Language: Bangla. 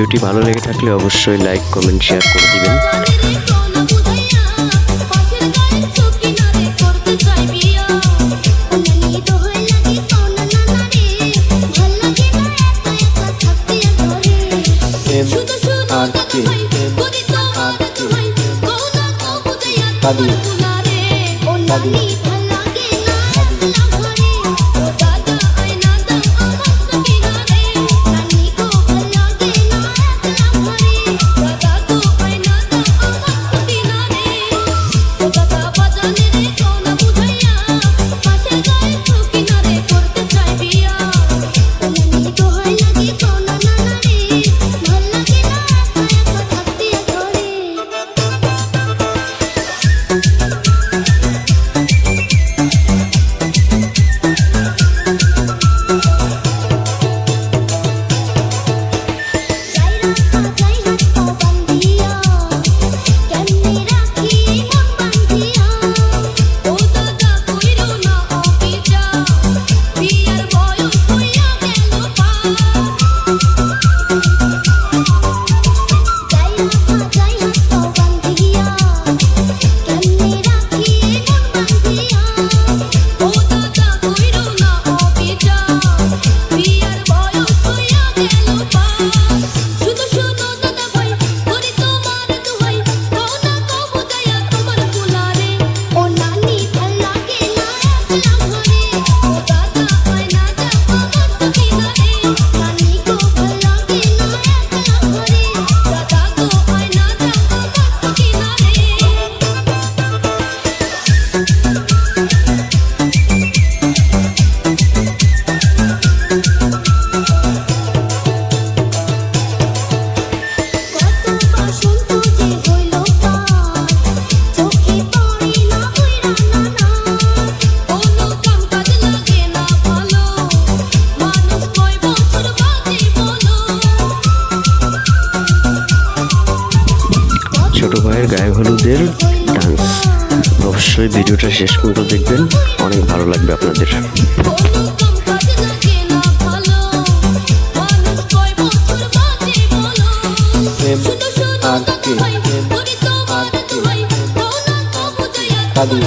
ভিডিওটি ভালো লেগে থাকলে অবশ্যই লাইক কমেন্ট শেয়ার করে দিবেন। এম আর ছোট ভাইয়ের গায়ে হলুদের ডান্স। অবশ্যই ভিডিওটা শেষ পর্যন্ত দেখবেন। অনেক ভালো লাগবে আপনাদের। M R K M R কে কাদি